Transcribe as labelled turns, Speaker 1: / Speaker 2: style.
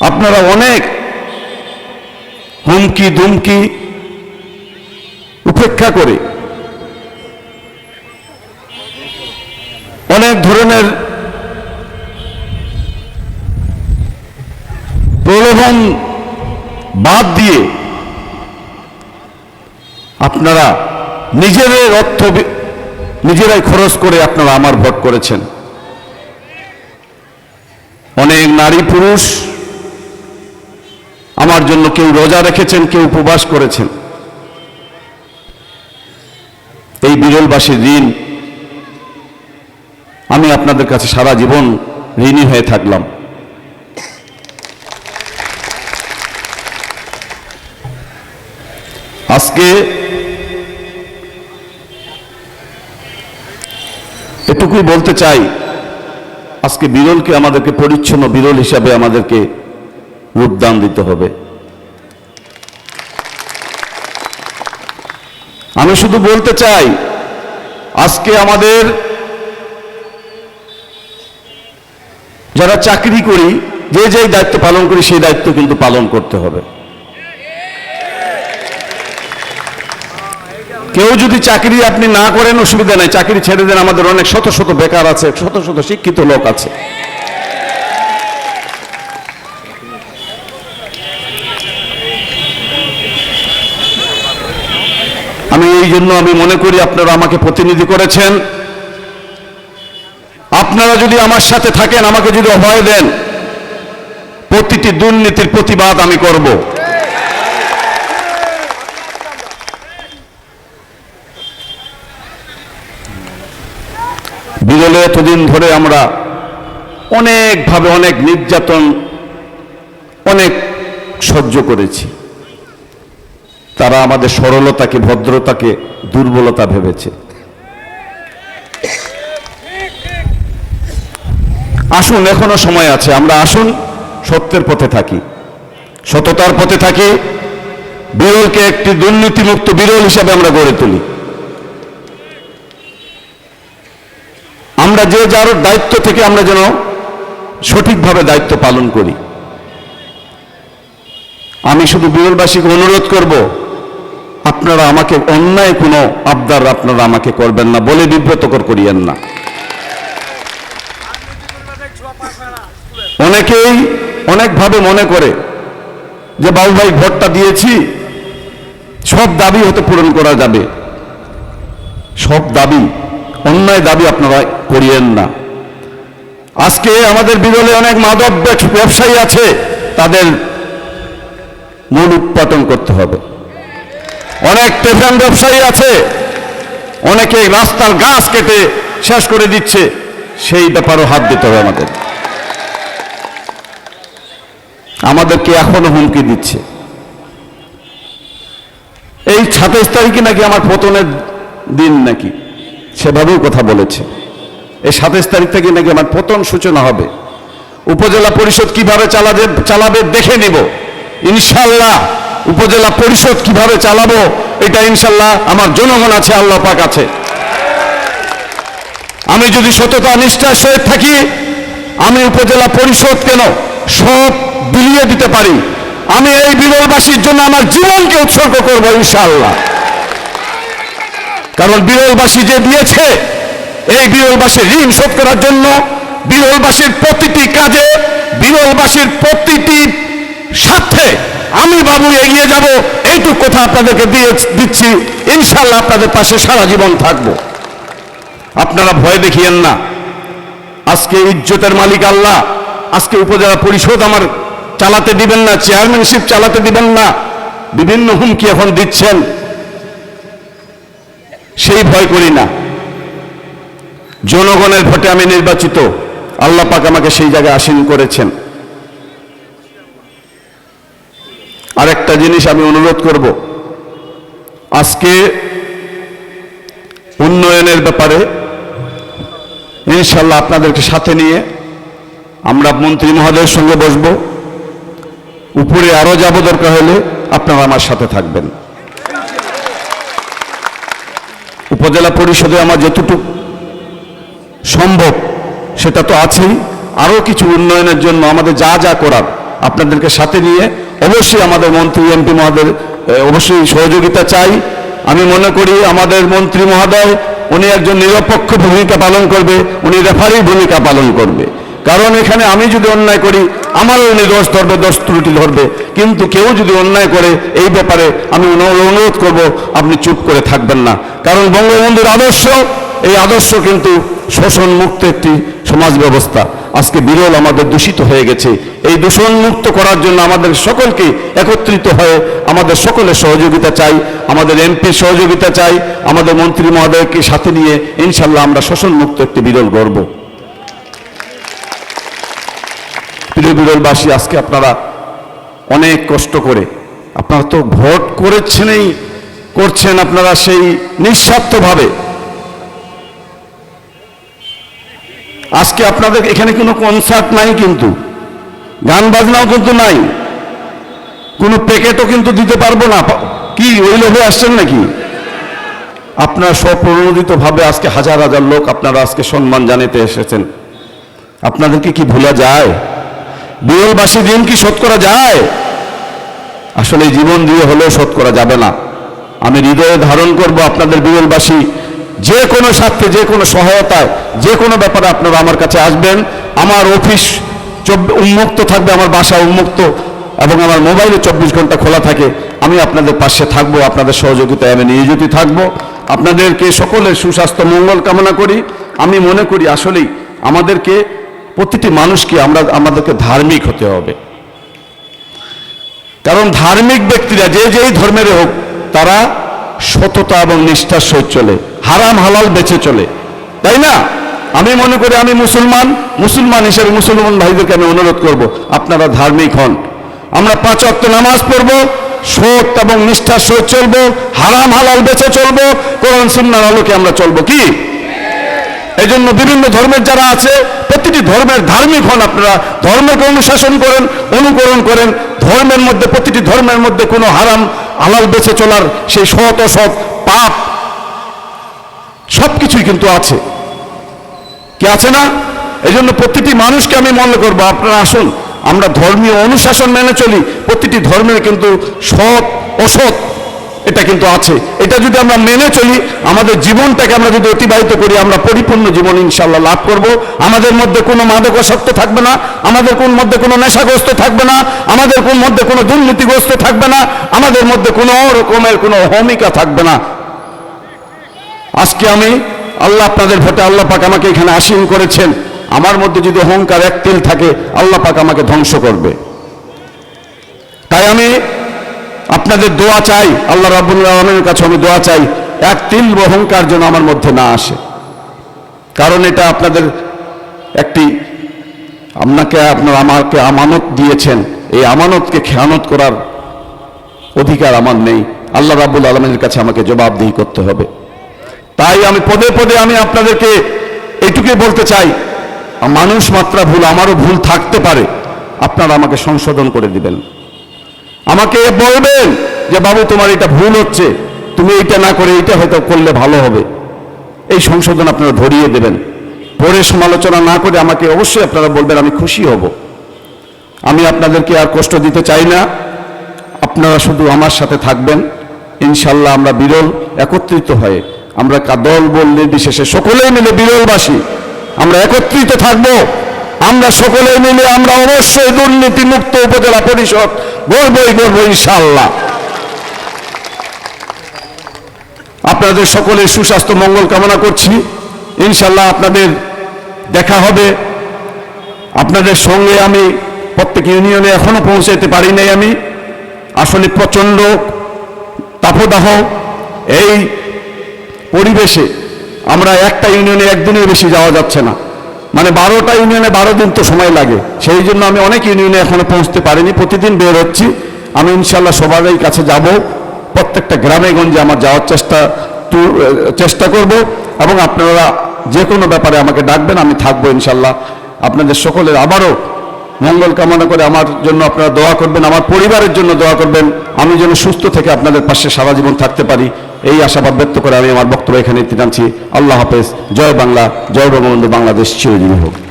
Speaker 1: আপনারা অনেক হুমকি দুমকি উপেক্ষা করে অনেক ধরনের প্রলোভন বাদ দিয়ে আপনারা নিজেদের অর্থ নিজেরাই খরচ করে আপনারা আমার ভোট করেছেন। অনেক নারী পুরুষ আমার জন্য কেউ রোজা রেখেছেন, কেউ উপবাস করেছেন। এই বিরলবাসীর ঋণ, আমি আপনাদের কাছে সারা জীবন ঋণী হয়ে থাকলাম। আজকে এটুকুই বলতে চাই, আজকে বিরলকে আমাদেরকে পরিচ্ছন্ন বিরল হিসাবে আমাদেরকে রূপদান দিতে হবে। আমি শুধু বলতে চাই, আজকে আমাদের যারা চাকরি করি, যে যেই দায়িত্ব পালন করি, সেই দায়িত্ব কিন্তু পালন করতে হবে। কেউ যদি চাকরি আপনি না করেন, অসুবিধা নেই। চাকরি ছেড়ে দেন, আমাদের অনেক শত শত বেকার আছে, শত শত শিক্ষিত লোক আছে। আমি এই জন্য আমি মনে করি আপনারা আমাকে প্রতিনিধি করেছেন। আপনারা যদি আমার সাথে থাকেন, আমাকে যদি অভয় দেন, প্রতিটি দুর্নীতির প্রতিবাদ আমি করব। বিরলে এতদিন ধরে আমরা অনেকভাবে অনেক নির্যাতন, অনেক সহ্য করেছি। তারা আমাদের সরলতাকে, ভদ্রতাকে, দুর্বলতা ভেবেছে। আসুন, এখনও সময় আছে। আমরা আসুন, সত্যের পথে থাকি। সততার পথে থাকি। বিরলকে একটি দুর্নীতিমুক্ত বিরল হিসাবে আমরা গড়ে তুলি। আমরা যে যার দায়িত্ব থেকে আমরা যেন সঠিকভাবে দায়িত্ব পালন করি। আমি শুধু বিরলবাসীকে অনুরোধ করব আপনারা আমাকে অন্যায় কোনো আবদার আপনারা আমাকে করবেন না, বলে বিব্রতকর করিয়েন না। অনেকেই অনেকভাবে মনে করে যে বাবু ভাই ভোটটা দিয়েছি, সব দাবি হতে পূরণ করা যাবে। সব দাবি, অন্যায় দাবি আপনারা করিয়েন না। আজকে আমাদের বিরলে অনেক মাদক ব্যবসায়ী আছে, তাদের মূল উৎপাদন করতে হবে। অনেক টেফান ব্যবসায়ী আছে। অনেকে রাস্তার গাছ কেটে শেষ করে দিচ্ছে। সেই ব্যাপারও হাত দিতে হবে আমাদের। আমাদেরকে এখনও হুমকি দিচ্ছে। এই সাতাইশ তারিখে নাকি আমার পতনের দিন নাকি? সেভাবেও কথা বলেছে। এই সাতাইশ তারিখ থেকে নাকি আমার পতন সূচনা হবে। উপজেলা পরিষদ কীভাবে চালাবে চালাবে দেখে নিব। ইনশাল্লাহ উপজেলা পরিষদ কীভাবে চালাবো, এটা ইনশাল্লাহ আমার জনগণ আছে, আল্লাহ পাক আছে। আমি যদি সততা নিষ্ঠার সহিত থাকি, আমি উপজেলা পরিষদ কেন সব বিলিয়ে দিতে পারি? আমি এই বিরলবাসীর জন্য আমার জীবনকে উৎসর্গ করব ইনশাআল্লাহ। কারণ বিরলবাসী যে দিয়েছে, এই বিরলবাসীর ঋণ শোধ করার জন্য বিরলবাসীর প্রতিটি কাজে, বিরলবাসীর প্রতিটি স্বার্থে আমি বাবু এগিয়ে যাব, এইটুক কথা আপনাদেরকে দিয়ে দিচ্ছি। ইনশাল্লাহ আপনাদের পাশে সারা জীবন থাকব। আপনারা ভয় দেখিয়েন না। আজকে ইজ্জতের মালিক আল্লাহ। আজকে উপজেলা পরিষদ আমার চালাতে দিবেন না, চেয়ারম্যানশিপ চালাতে দিবেন না। বিভিন্ন হুমকি এখন দিচ্ছেন। সেই ভয় করি না। জনগণের ভোটে আমি নির্বাচিত। আল্লাহ পাক আমাকে সেই জায়গায় আসীন করেছেন। আরেকটা জিনিস আমি অনুরোধ করব। আজকে উন্নয়নের ব্যাপারে ইনশাল্লাহ আপনাদেরকে সাথে নিয়ে আমরা মন্ত্রী মহোদয়ের সঙ্গে বসব। উপরে আরও যাব দরকার হলে আপনারা আমার সাথে থাকবেন। উপজেলা পরিষদে আমার যতটুকু সম্ভব সেটা তো আছেই। আরও কিছু উন্নয়নের জন্য আমাদের যা যা করার আপনাদেরকে সাথে নিয়ে অবশ্যই আমাদের মন্ত্রী, এমপি মহোদয় অবশ্যই সহযোগিতা চাই। আমি মনে করি আমাদের মন্ত্রী মহোদয়, উনি একজন নিরপেক্ষ ভূমিকা পালন করবে, উনি রেফারির ভূমিকা পালন করবে। কারণ এখানে আমি যদি অন্যায় করি আমারও উনি দোষ ধরবে, দোষ ত্রুটি ধরবে। কিন্তু কেউ যদি অন্যায় করে, এই ব্যাপারে আমি অনু- অনুরোধ করব, আপনি চুপ করে থাকবেন না। কারণ বঙ্গবন্ধুর আদর্শ, এই আদর্শ কিন্তু শোষণ মুক্ত একটি সমাজ ব্যবস্থা। আজকে বিরল আমাদের দূষিত হয়ে গেছে। এই দূষণ মুক্ত করার জন্য আমাদের সকলকে একত্রিত হয়ে আমাদের সকলের সহযোগিতা চাই, আমাদের এমপির সহযোগিতা চাই, আমাদের মন্ত্রী মহোদয়কে সাথে নিয়ে ইনশাল্লাহ আমরা শোষণ মুক্ত একটি বিরল গর্ব প্রিয় বিরলবাসী, আজকে আপনারা অনেক কষ্ট করে, আপনারা তো ভোট করেছেনই, করছেন আপনারা সেই নিঃস্বার্থভাবে। আজকে আপনাদের এখানে কোনো কনসার্ট নাই কিন্তু। গান বাজনাও কিন্তু নাই। কোনো প্যাকেটও কিন্তু দিতে পারব না। কি ওই লোভে আসছেন নাকি? আপনারা স্বপ্রণোদিতভাবে আজকে হাজার হাজার লোক আপনারা আজকে সম্মান জানাতে এসেছেন। আপনাদেরকে কি ভোলা যায়? বিরলবাসী দিন কি শোধ করা যায়? আসলে জীবন দিয়ে হলেও শোধ করা যাবে না। আমি হৃদয়ে ধারণ করব আপনাদের বিরলবাসী যে কোনো স্বার্থে, যে কোনো সহায়তায়, যে কোনো ব্যাপারে আপনারা আমার কাছে আসবেন। আমার অফিস উন্মুক্ত থাকবে, আমার বাসা উন্মুক্ত এবং আমার মোবাইলে চব্বিশ ঘণ্টা খোলা থাকে। আমি আপনাদের পাশে থাকব, আপনাদের সহযোগিতায় আমি নিয়োজিত থাকব। আপনাদেরকে সকলের সুস্বাস্থ্য, মঙ্গল কামনা করি। আমি মনে করি আসলেই আমাদেরকে, প্রতিটি মানুষকে আমরা, আমাদেরকে ধার্মিক হতে হবে। কারণ ধার্মিক ব্যক্তিরা যে যেই ধর্মের হোক, তারা সততা এবং নিষ্ঠার সহিত চলে। হারাম হালাল বেঁচে চলে। তাই না? আমি মনে করি আমি মুসলমান মুসলমান হিসেবে মুসলমান ভাইদেরকে আমি অনুরোধ করব, আপনারা ধার্মিক হন। আমরা পাঁচ অক্ট নামাজ পড়ব, সৎ এবং নিষ্ঠার সহিত চলবো, হারাম হালাল বেঁচে চলবো, কোরআন সুন্নার আলোকে আমরা চলবো কি? এই জন্য বিভিন্ন ধর্মের যারা আছে, প্রতিটি ধর্মের ধার্মিক হন আপনারা, ধর্মকে অনুশাসন করেন, অনুকরণ করেন, ধর্মের মধ্যে, প্রতিটি ধর্মের মধ্যে কোনো হারাম আলাল বেঁচে চলার সেই সৎ অসৎ পাপ সব কিছুই কিন্তু আছে। কি আছে না? এই জন্য প্রতিটি মানুষকে আমি মনে করব, আপনারা আসুন, আমরা ধর্মীয় অনুশাসন মেনে চলি, প্রতিটি ধর্মের কিন্তু সৎ, অসৎ এটা কিন্তু আছে। এটা যদি আমরা মেনে চলি, আমাদের জীবনটাকে আমরা যদি অতিবাহিত করি, আমরা পরিপূর্ণ জীবন ইনশাল্লাহ লাভ করব। আমাদের মধ্যে কোনো মাদকাসক্ত থাকবে না, আমাদের কোন মধ্যে কোনো নেশাগ্রস্ত থাকবে না, আমাদের কোন মধ্যে কোনো দুর্নীতিগ্রস্ত থাকবে না, আমাদের মধ্যে কোনো রকমের কোনো অহমিকা থাকবে না। আজকে আমি আল্লাহ আপনাদের ভোটে আল্লাহ পাক আমাকে এখানে আসীন করেছেন। আমার মধ্যে যদি অহংকার এক তিল থাকে, আল্লাহ পাক আমাকে ধ্বংস করবে। তাই আমি আপনাদের দোয়া চাই, আল্লাহ রাব্বুল আলমের কাছে আমি দোয়া চাই, এক তিল অহংকার যেন আমার মধ্যে না আসে। কারণ এটা আপনাদের একটি আপনাকে, আপনার আমাকে আমানত দিয়েছেন। এই আমানতকে খেয়ানত করার অধিকার আমার নেই। আল্লাহ রাব্বুল আলমের কাছে আমাকে জবাবদিহি করতে হবে। তাই আমি পদে পদে আমি আপনাদেরকে এইটুকুই বলতে চাই মানুষ মাত্রা ভুল, আমারও ভুল থাকতে পারে। আপনারা আমাকে সংশোধন করে দিবেন। আমাকে বলবেন যে, বাবু, তোমার এটা ভুল হচ্ছে। তুমি এইটা না করে এটা হয়তো করলে ভালো হবে। এই সংশোধন আপনারা ধরিয়ে দেবেন। পরে সমালোচনা না করে আমাকে অবশ্যই আপনারা বলবেন, আমি খুশি হব। আমি আপনাদেরকে আর কষ্ট দিতে চাই না। আপনারা শুধু আমার সাথে থাকবেন। ইনশাল্লাহ আমরা বিরল, একত্রিত হয়ে আমরা দল বল নির্বিশেষে সকলেই মিলে বিরলবাসী। আমরা একত্রিত থাকব। আমরা সকলে মিলে আমরা অবশ্যই দুর্নীতি মুক্ত উপজেলা পরিষদ গড়বই গড়ব ইনশাল্লাহ আপনাদের সকলের সুস্বাস্থ্য, মঙ্গল কামনা করছি। ইনশাল্লাহ আপনাদের দেখা হবে। আপনাদের সঙ্গে আমি প্রত্যেক ইউনিয়নে এখনও পৌঁছাইতে পারি নাই আমি। আসলে প্রচণ্ড তাপদাহ। এই পরিবেশে আমরা একটা ইউনিয়নে একদিনের বেশি যাওয়া যাচ্ছে না। মানে বারোটা ইউনিয়নে বারো দিন তো সময় লাগে। সেই জন্য আমি অনেক ইউনিয়নে এখনও পৌঁছতে পারিনি। প্রতিদিন বের হচ্ছি। আমি ইনশাল্লাহ সবারই কাছে যাব। প্রত্যেকটা গ্রামে গঞ্জে আমার যাওয়ার চেষ্টা চেষ্টা করব এবং আপনারা যে কোনো ব্যাপারে আমাকে ডাকবেন, আমি থাকব ইনশাল্লাহ আপনাদের সকলের আবারও মঙ্গল কামনা করে আমার জন্য আপনারা দোয়া করবেন, আমার পরিবারের জন্য দোয়া করবেন। আমি যেন সুস্থ থেকে আপনাদের পাশে সারা জীবন থাকতে পারি। এই আশাবাদ ব্যক্ত করে আমি আমার বক্তব্য এখানে টানছি আল্লাহ হাফেজ। জয় বাংলা, জয় বঙ্গবন্ধু, বাংলাদেশ চিরজীবী হোক।